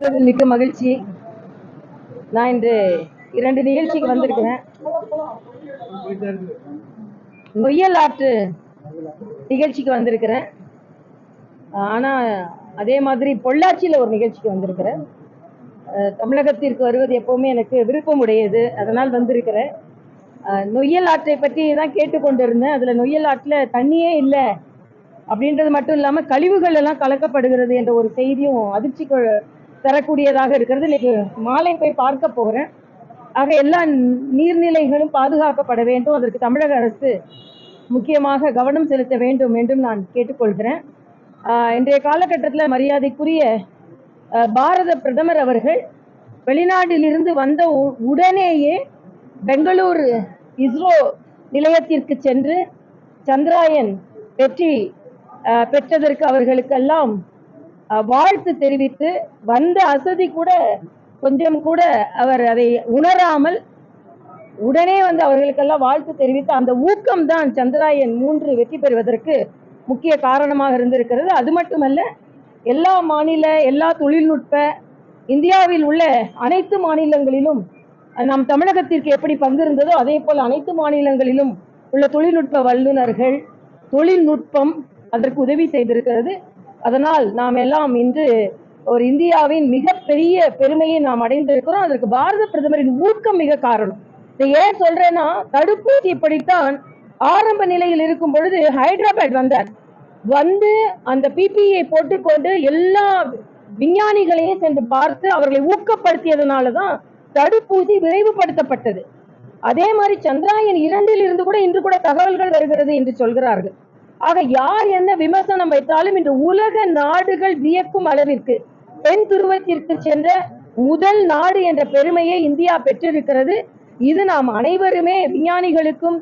மிக்க மகிழ்ச்சி. நான் இன்று இரண்டு நிகழ்ச்சிக்கு வந்திருக்கிறேன். நொய்யல் ஆற்று நிகழ்ச்சிக்கு வந்திருக்கிறேன். ஆனால் அதே மாதிரி பொள்ளாச்சியில் ஒரு நிகழ்ச்சிக்கு வந்திருக்கிறேன். தமிழகத்திற்கு வருவது எப்போவுமே எனக்கு விருப்பம் உடையது. அதனால் வந்திருக்கிறேன். நொய்யல் ஆற்றை பற்றி தான் கேட்டுக்கொண்டிருந்தேன். அதில் நொய்யல் ஆற்றில் தண்ணியே இல்லை. அப்படின்றது மட்டும் இல்லாமல் கழிவுகள் எல்லாம் கலக்கப்படுகிறது என்ற ஒரு செய்தியும் அதிர்ச்சி தரக்கூடியதாக இருக்கிறது. இன்னைக்கு மாலை போய் பார்க்க போகிறேன். ஆக எல்லா நீர்நிலைகளும் பாதுகாக்கப்பட வேண்டும். அதற்கு தமிழக அரசு முக்கியமாக கவனம் செலுத்த வேண்டும் என்றும் நான் கேட்டுக்கொள்கிறேன். இன்றைய காலகட்டத்தில் மரியாதைக்குரிய பாரத பிரதமர் அவர்கள் வெளிநாட்டிலிருந்து வந்த உ- உடனேயே பெங்களூர் இஸ்ரோ நிலையத்திற்கு சென்று சந்திராயன் வெற்றி பெற்றதற்கு அவர்களுக்கெல்லாம் வாழ்த்து தெரிவித்து வந்த அசதி கூட கொஞ்சம் கூட அவர் அதை உணராமல் உடனே வந்து அவர்களுக்கெல்லாம் வாழ்த்து தெரிவித்து அந்த ஊக்கம் தான் சந்திராயன் மூன்று வெற்றி பெறுவதற்கு முக்கிய காரணமாக இருந்திருக்கிறது. அது மட்டுமல்ல எல்லா மாநில எல்லா தொழில்நுட்ப இந்தியாவில் உள்ள அனைத்து மாநிலங்களிலும் நம் தமிழகத்திற்கு எப்படி பங்கு இருந்ததோ அதே போல் அனைத்து மாநிலங்களிலும் உள்ள தொழில்நுட்ப வல்லுநர்கள் தொழில்நுட்பம் அதற்கு உதவி செய்திருக்கிறது. அதனால் நாம் எல்லாம் இன்று ஒரு இந்தியாவின் மிகப்பெரிய பெருமையை நாம் அடைந்திருக்கிறோம். அதற்கு பாரத பிரதமரின் ஊக்கம் மிக காரணம். இதை ஏன் சொல்றேன்னா தடுப்பூசி இப்படித்தான் ஆரம்ப நிலையில் இருக்கும் பொழுது ஹைதராபாத் வந்தார். வந்து அந்த பிபிஐ போட்டுக்கொண்டு எல்லா விஞ்ஞானிகளையும் சென்று பார்த்து அவர்களை ஊக்கப்படுத்தியதுனால தான் தடுப்பூசி விரைவுபடுத்தப்பட்டது. அதே மாதிரி சந்திராயன் இரண்டில் இருந்து கூட இன்று கூட தகவல்கள் வருகிறது என்று சொல்கிறார்கள். ஆக யார் என்ன விமர்சனம் வைத்தாலும் இன்று உலக நாடுகள் வியக்கும் அளவிற்கு பெண் துருவத்திற்கு சென்ற முதல் நாடு என்ற பெருமையை இந்தியா பெற்றிருக்கிறது. இது நாம் அனைவருமே விஞ்ஞானிகளுக்கும்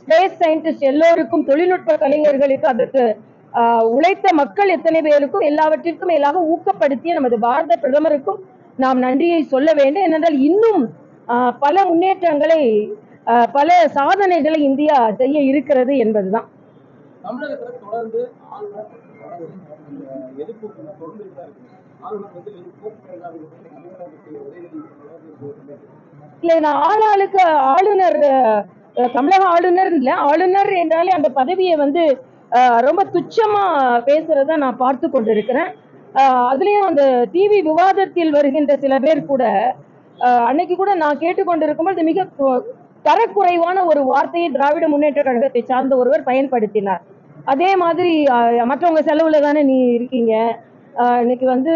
ஸ்பேஸ் சயின்டிஸ்ட் எல்லோருக்கும் தொழில்நுட்ப கலைஞர்களுக்கு அதற்கு உழைத்த மக்கள் எத்தனை பேருக்கும் எல்லாவற்றிற்கும் மேலாக ஊக்கப்படுத்திய நமது பாரத பிரதமருக்கும் நாம் நன்றியை சொல்ல வேண்டும். ஏனென்றால் இன்னும் பல முன்னேற்றங்களை பல சாதனைகளை இந்தியா செய்ய இருக்கிறது என்பதுதான். தமிழகத்துல தொடர்ந்து ஆளுநர் எதிர்ப்பு தொடர்ந்து தான் இருக்கு. ஆளுநர் வந்து இல்லை நான் ஆளாளுக்கு ஆளுநர் தமிழக ஆளுநர் இல்லை. ஆளுநர் என்றாலே அந்த பதவியை வந்து அஹ், ரொம்ப துச்சமா பேசுறத நான் பார்த்து கொண்டிருக்கிறேன். அதுலயும் அந்த டிவி விவாதத்தில் வருகின்ற சில பேர் கூட அன்னைக்கு கூட நான் கேட்டுக்கொண்டிருக்கும்போது மிக தரக்குறைவான ஒரு வார்த்தையை திராவிட முன்னேற்ற கழகத்தை சார்ந்த ஒருவர் பயன்படுத்தினார். அதே மாதிரி மற்றவங்க செலவுல தானே நீ இருக்கீங்க. அஹ், இன்னைக்கு வந்து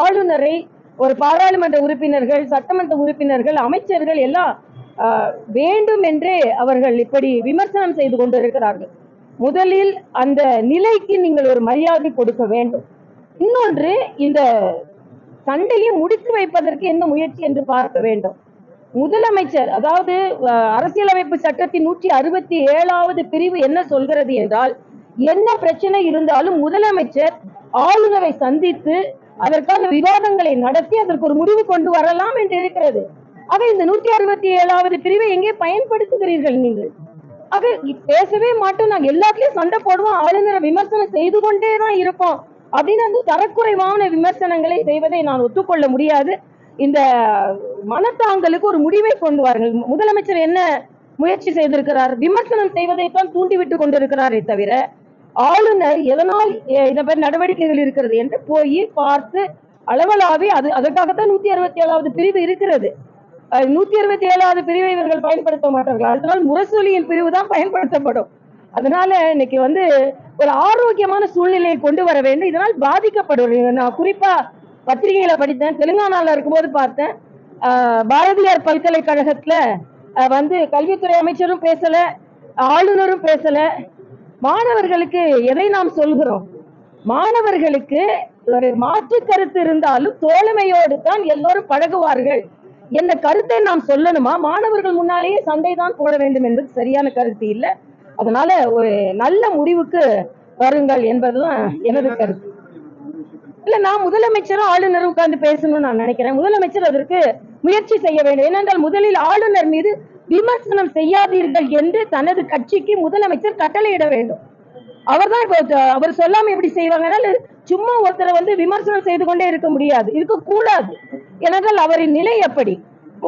ஆளுநரை ஒரு பாராளுமன்ற உறுப்பினர்கள் சட்டமன்ற உறுப்பினர்கள் அமைச்சர்கள் எல்லாம் வேண்டும் என்றே அவர்கள் இப்படி விமர்சனம் செய்து கொண்டிருக்கிறார்கள். முதலில் அந்த நிலைக்கு நீங்கள் ஒரு மரியாதை கொடுக்க வேண்டும். இன்னொன்று இந்த சண்டையை முடித்து வைப்பதற்கு என்ன முயற்சி என்று பார்க்க வேண்டும். முதலமைச்சர் அதாவது அஹ், அரசியலமைப்பு சட்டத்தின் நூற்றி அறுபத்தி ஏழாவது பிரிவு என்ன சொல்கிறது என்றால் என்ன பிரச்சனை இருந்தாலும் முதலமைச்சர் ஆளுநரை சந்தித்து அதற்கான விவாதங்களை நடத்தி அதற்கு ஒரு முடிவு கொண்டு வரலாம் என்று இருக்கிறது. ஆக இந்த நூத்தி அறுபத்தி ஏழாவது பிரிவை எங்கே பயன்படுத்துகிறீர்கள் நீங்கள்? ஆக பேசவே மாட்டோம். நாங்க எல்லாத்துலயும் சண்டை போடுவோம். ஆளுநரை விமர்சனம் செய்து கொண்டே தான் இருப்போம். அப்படின்னு அந்த தரக்குறைவான விமர்சனங்களை செய்வதை நான் ஒத்துக்கொள்ள முடியாது. இந்த மனத்தாங்களுக்கு ஒரு முடிவை கொண்டு வாருங்கள். முதலமைச்சர் என்ன முயற்சி செய்திருக்கிறார்? விமர்சனம் செய்வதைத்தான் தூண்டிவிட்டு கொண்டிருக்கிறாரே தவிர ஆளுநர் எதனால் இதை இந்த மாதிரி நடவடிக்கைகள் இருக்கிறது என்று போய் பார்த்து அளவலாவி அது அதற்காகத்தான் நூத்தி அறுபத்தி ஏழாவது பிரிவு இருக்கிறது. நூத்தி அறுபத்தி ஏழாவது பிரிவை இவர்கள் பயன்படுத்த மாட்டார்கள். அதனால் முரசொலியின் பிரிவு தான் பயன்படுத்தப்படும். அதனால இன்னைக்கு வந்து ஒரு ஆரோக்கியமான சூழ்நிலையை கொண்டு வர வேண்டும். இதனால் பாதிக்கப்படுவார்கள். நான் குறிப்பா பத்திரிகையில படித்தேன். தெலுங்கானால இருக்கும்போது பார்த்தேன். பாரதியார் பல்கலைக்கழகத்துல வந்து கல்வித்துறை அமைச்சரும் பேசல ஆளுநரும் பேசல. மாணவர்களுக்கு எதை நாம் சொல்கிறோம்? மாணவர்களுக்கு ஒரு மாற்று கருத்து இருந்தாலும் தோழமையோடு தான் எல்லோரும் பழகுவார்கள். என்ற கருத்தை நாம் சொல்லணுமா? மாணவர்கள் முன்னாலேயே சண்டை தான் போட வேண்டும் என்பது சரியான கருத்து இல்லை. அதனால ஒரு நல்ல முடிவுக்கு வருங்கள் என்பதுதான் எனது கருத்து. இல்ல நான் முதலமைச்சரும் ஆளுநரும் உட்கார்ந்து பேசணும்னு நான் நினைக்கிறேன். முதலமைச்சர் அதற்கு முயற்சி செய்ய வேண்டும். ஏனென்றால் முதலில் ஆளுநர் மீது விமர்சனம் செய்யாதீர்கள் என்று தனது கட்சிக்கு முதலமைச்சர் கட்டளையிட வேண்டும். அவர் தான் அவர் சொல்லாம எப்படி செய்வாங்கன்னா சும்மா ஒருத்தரை வந்து விமர்சனம் செய்து கொண்டே இருக்க முடியாது. இருக்க கூடாது ஏனென்றால் அவரின் நிலை எப்படி?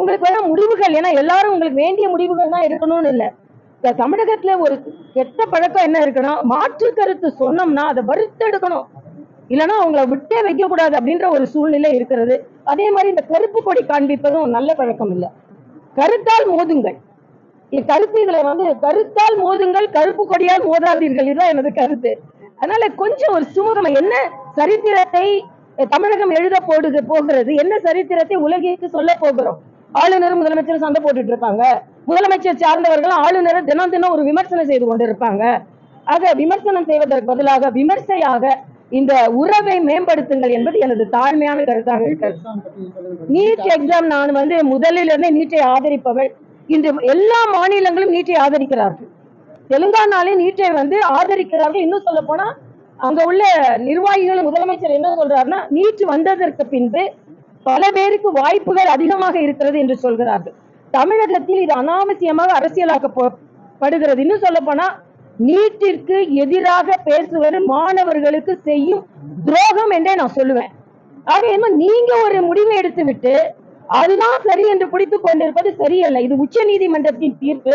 உங்களுக்கு வேணா முடிவுகள் ஏன்னா எல்லாரும் உங்களுக்கு வேண்டிய முடிவுகள் தான் இருக்கணும்னு இல்லை. தமிழகத்துல ஒரு கெட்ட பழக்கம் என்ன இருக்குன்னா மாற்று கருத்து சொன்னோம்னா அதை வறுத்தெடுக்கணும். இல்லைன்னா அவங்கள விட்டே வைக்க கூடாது அப்படின்ற ஒரு சூழ்நிலை இருக்கிறது. அதே மாதிரி இந்த கருப்பு கொடி காண்பிப்பதும் நல்ல பழக்கம் இல்லை. கருத்தால் மோதுங்கள். கருத்து இதுல வந்து கருத்தால் மோதுங்கள் கருப்பு கொடியால் மோதாதீர்கள். இதுதான் எனது கருத்து. அதனால கொஞ்சம் ஒரு சுமூகம் என்ன சரித்திரத்தை தமிழகம் எழுத போடுது போகிறது? என்ன சரித்திரத்தை உலகிற்கு சொல்ல போகிறோம்? ஆளுநரும் முதலமைச்சரும் சண்டை போட்டுட்டு இருப்பாங்க முதலமைச்சர் சார்ந்தவர்கள் ஆளுநரை தினம் தினம் ஒரு விமர்சனம் செய்து கொண்டிருப்பாங்க. ஆக விமர்சனம் செய்வதற்கு பதிலாக விமர்சையாக இந்த உறவை மேம்படுத்துங்கள் என்பது எனது தாழ்மையான கருத்தாக இருக்கிறது. நீட் எக்ஸாம் நான் வந்து முதலிலிருந்தே நீட்டை ஆதரிப்பவள். இன்று எல்லா மாநிலங்களும் நீட்டை ஆதரிக்கிறார்கள். தெலுங்கானாலே நீட்டை வந்து ஆதரிக்கிறார்கள். இன்னும் சொல்ல போனா அங்க உள்ள நிர்வாகிகள் முதலமைச்சர் என்ன சொல்றாருன்னா நீட் வந்ததற்கு பின்பு பல பேருக்கு வாய்ப்புகள் அதிகமாக இருக்கிறது என்று சொல்கிறார்கள். தமிழகத்தில் இது அனாவசியமாக அரசியலாக்கப்படுகிறது இன்னும் சொல்ல போனா நீட்டிற்கு எதிராக பேசுவது மாணவர்களுக்கு செய்யும் துரோகம் என்றே நான் சொல்லுவேன். ஆக என்ன நீங்க ஒரு முடிவை எடுத்து விட்டு அதுதான் சரி என்று பிடித்துக் கொண்டிருப்பது சரியல்ல. இது உச்ச நீதிமன்றத்தின் தீர்ப்பு.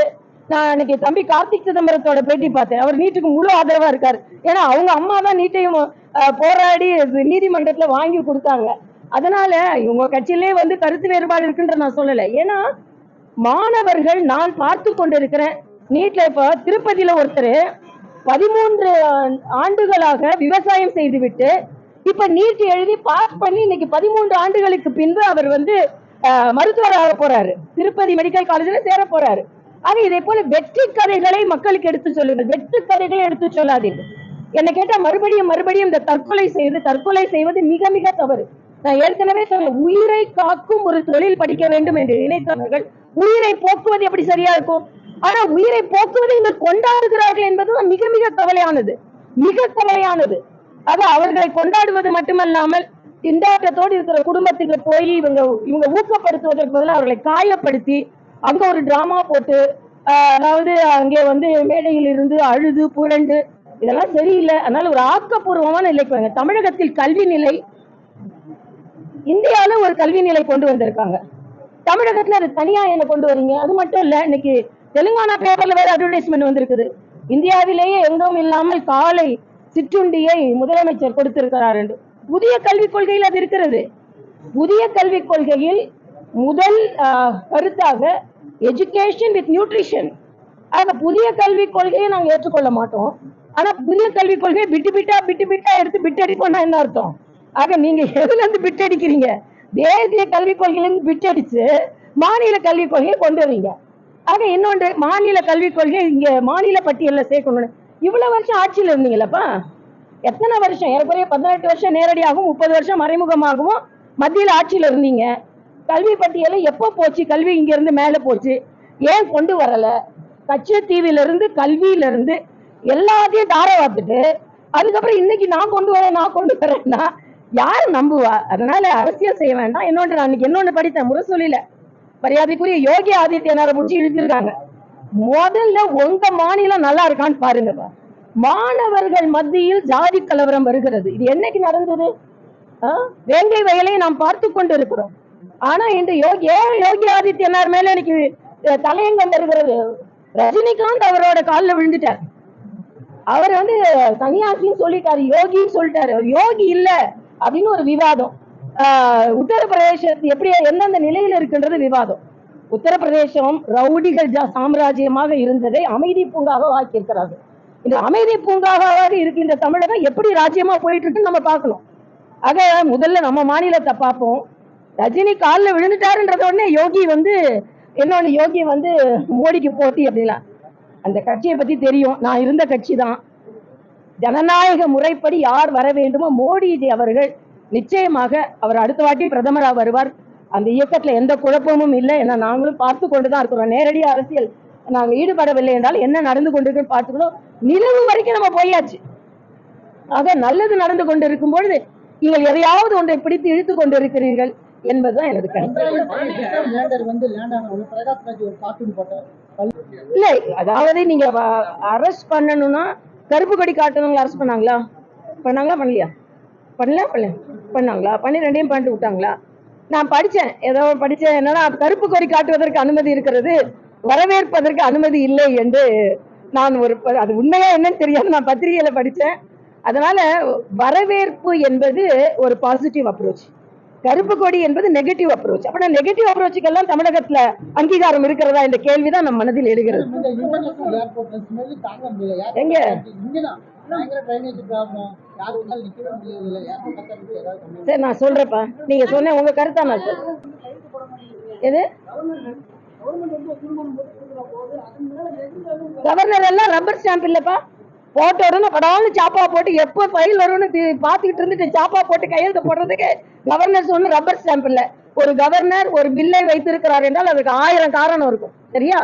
நான் அன்னைக்கு தம்பி கார்த்திக் சிதம்பரத்தோட பேட்டி பார்த்தேன். அவர் நீட்டுக்கு முழு ஆதரவா இருக்காரு. ஏன்னா அவங்க அம்மா தான் நீட்டையும் போராடி நீதிமன்றத்துல வாங்கி கொடுத்தாங்க. அதனால இவங்க கட்சியிலே வந்து கருத்து வேறுபாடு இருக்குன்ற நான் சொல்லல. ஏன்னா மாணவர்கள் நான் பார்த்து கொண்டிருக்கிறேன். நீட்ல இப்ப திருப்பதியில ஒருத்தர் பதிமூன்று ஆண்டுகளாக விவசாயம் செய்துவிட்டு இப்ப நீட் எழுதி பாஸ் பண்ணி இன்னைக்கு பதிமூன்று ஆண்டுகளுக்கு பின்பு அவர் வந்து அஹ், மருத்துவராக போறாரு. திருப்பதி மெடிக்கல் காலேஜ்ல சேர போறாரு. ஆக இதே போல வெற்றி கதைகளை மக்களுக்கு எடுத்து சொல்லுங்கள் வெற்றி கதைகளை எடுத்து சொல்லாதீர்கள் என்ன கேட்டா மறுபடியும் மறுபடியும் இந்த தற்கொலை செய்து தற்கொலை செய்வது மிக மிக தவறு. நான் ஏற்கனவே சொன்ன உயிரை காக்கும் ஒரு தொழில் படிக்க வேண்டும் என்று நினைத்தவர்கள் உயிரை போக்குவது எப்படி சரியா இருக்கும்? ஆனா உயிரை போக்குவதை இவர் கொண்டாடுகிறார்கள் என்பது மிக மிக கவலையானது. மிக கவலையானது. அது அவர்களை கொண்டாடுவது மட்டுமல்லாமல் திண்டாட்டத்தோடு இருக்கிற குடும்பத்துக்கு போய் இவங்க இவங்க ஊக்கப்படுத்துவதற்கு பதிலாக அவர்களை காயப்படுத்தி அங்க ஒரு டிராமா போட்டு அதாவது அங்கே வந்து மேடையில் இருந்து அழுது புரண்டு இதெல்லாம் சரியில்லை. அதனால ஒரு ஆக்கப்பூர்வமான நிலைக்கு வாங்க தமிழகத்தில் கல்வி நிலை இந்தியாவில ஒரு கல்வி நிலை கொண்டு வந்திருக்காங்க. தமிழகத்துல அது தனியா என்ன கொண்டு வரீங்க? அது மட்டும் இல்ல இன்னைக்கு தெலுங்கானா பேப்பர்ல வேற அட்வர்டைஸ்மெண்ட் வந்திருக்குது. இந்தியாவிலேயே எங்கும் இல்லாமல் காலை சிற்றுண்டியை முதலமைச்சர் கொடுத்திருக்கிறார் என்று புதிய கல்விக் கொள்கையில் அது இருக்கிறது. புதிய கல்விக் கொள்கையில் முதல் கருத்தாக எஜுகேஷன் வித் நியூட்ரிஷன் ஆக புதிய கல்விக் கொள்கையை நாங்கள் ஏற்றுக்கொள்ள மாட்டோம். ஆனால் புதிய கல்விக் கொள்கையை பிட்டு பிட்டா பிட்டு பிட்டா எடுத்து பிட்டடிப்போம்னா என்ன அர்த்தம்? ஆக நீங்கள் எதுலேருந்து இருந்து தேசிய கல்விக் கொள்கையிலேருந்து இருந்து மாநில கல்விக் கொள்கையை கொண்டு வரீங்க. ஆக இன்னொன்று மாநில கல்விக் கொள்கை இங்கே மாநில பட்டியலில் சேர்க்கணும்னு. இவ்வளவு வருஷம் ஆட்சியில இருந்தீங்களப்பா? எத்தனை வருஷம்? ஏறக்குறைய பதினெட்டு வருஷம் நேரடியாகவும் முப்பது வருஷம் மறைமுகமாகவும் மத்தியில் ஆட்சியில் இருந்தீங்க. கல்வி பட்டியலை எப்போ போச்சு? கல்வி இங்கேருந்து மேலே போச்சு. ஏன் கொண்டு வரல? கச்சத்தீவிலிருந்து இருந்து கல்வியில இருந்து எல்லாத்தையும் தார வாத்துட்டு அதுக்கப்புறம் இன்னைக்கு நான் கொண்டு வரேன் நான் கொண்டு வரேன்னா யார் நம்புவா? அதனால அரசியல் செய்ய வேண்டாம். இன்னொன்று நான் இன்னைக்கு இன்னொன்று படித்தேன் முரசொலியில். மரியாதைக்குரிய யோகி ஆதித்யநாத முடிச்சு இழுத்திருக்காங்க முதல்ல உங்க மாநிலம் நல்லா இருக்கான்னு பாருங்கப்பா. மாணவர்கள் மத்தியில் ஜாதி கலவரம் வருகிறது. இது என்னைக்கு நடந்தது? வேங்கை வயலை நாம் பார்த்து கொண்டு இருக்கிறோம் ஆனா இன்று யோகி ஏன் யோகி ஆதித்யநாத் மேல இன்னைக்கு தலையங்கம் வருகிறது? ரஜினிகாந்த் அவரோட காலில் விழுந்துட்டார். அவர் வந்து சன்னியாசின்னு சொல்லிட்டாரு யோகின்னு சொல்லிட்டாரு. யோகி இல்ல அப்படின்னு ஒரு விவாதம். உத்தரப்பிரதேசத்து எப்படி எந்தெந்த நிலையில இருக்குன்றது விவாதம். உத்தரப்பிரதேசம் ரவுடிகள் ஜா- சாம்ராஜ்யமாக இருந்ததை அமைதி பூங்காக ஆக்கியிருக்கிறார்கள் இந்த அமைதி பூங்காவாக இருக்கின்ற தமிழகம் எப்படி ராஜ்யமா போயிட்டு இருக்குன்னு நம்ம பார்க்கணும். ஆக முதல்ல நம்ம மாநிலத்தை பார்ப்போம். ரஜினி காலில் விழுந்துட்டாருன்றத உடனே யோகி வந்து என்னோட யோகி வந்து மோடிக்கு போட்டி அப்படிலாம் அந்த கட்சியை பத்தி தெரியும். நான் இருந்த கட்சி தான் ஜனநாயக முறைப்படி யார் வர வேண்டுமோ மோடிஜி அவர்கள் நிச்சயமாக அவர் அடுத்த வாட்டி பிரதமராக வருவார். அந்த இயக்கத்துல எந்த குழப்பமும் இல்லை ஏன்னா நாங்களும் பார்த்து கொண்டுதான் இருக்கிறோம். நேரடி அரசியல் நாங்க ஈடுபடவில்லை என்றால் என்ன நடந்து கொண்டிருக்குன்னு பார்த்துக்கணும். நிலவு வரைக்கும் நம்ம போயாச்சு. ஆக நல்லது நடந்து கொண்டிருக்கும் பொழுது நீங்கள் எதையாவது ஒன்றை பிடித்து இழுத்து கொண்டிருக்கிறீர்கள் என்பதுதான் எனது கருத்து. இல்ல இல்லை அதாவது நீங்க அரெஸ்ட் பண்ணணும்னா கருப்பு கொடி காட்டுறவங்களை அரெஸ்ட் பண்ணாங்களா? பண்ணாங்களா? பண்ணலையா? பண்ணல பண்ணல. பண்ணாங்களா? பண்ணி ரெண்டையும் பண்ணிட்டு விட்டாங்களா? நான் படித்தேன் ஏதோ படித்தேன் என்னன்னா கருப்பு கொறி காட்டுவதற்கு அனுமதி இருக்கிறது வரவேற்பதற்கு அனுமதி இல்லை என்று நான் ஒரு அது உண்மையா என்னன்னு தெரியாது நான் பத்திரிகையில படித்தேன் அதனால வரவேற்பு என்பது ஒரு பாசிட்டிவ் அப்ரோச் கருப்பு கொடி என்பது நெகட்டிவ் அப்ரோச் அப்படின்னா நெகட்டிவ் அப்ரோச்சுக்கெல்லாம் தமிழகத்துல அங்கீகாரம் இருக்கிறதா என்ற கேள்விதான் நம் மனதில் எழுகிறது. எங்க? சரி நான் சொல்றேன்ப்பா. நீங்க சொன்ன உங்க கருத்தா நான் சொல்றேன் எது? கவர்னர் எல்லாம் ரப்பர் ஸ்டாம்ப் இல்லப்பா. போட்ட உடனே படாலும் சாப்பா போட்டு எப்போ ஃபைல் வரும்னு பார்த்துக்கிட்டு இருந்துட்டு சாப்பா போட்டு கையெழுத்து போடுறதுக்கு கவர்னர் சொன்ன ரப்பர் ஸ்டாம்ப் இல்ல. ஒரு கவர்னர் ஒரு பில்லை வைத்திருக்கிறார் என்றால் அதுக்கு ஆயிரம் காரணம் இருக்கும். சரியா?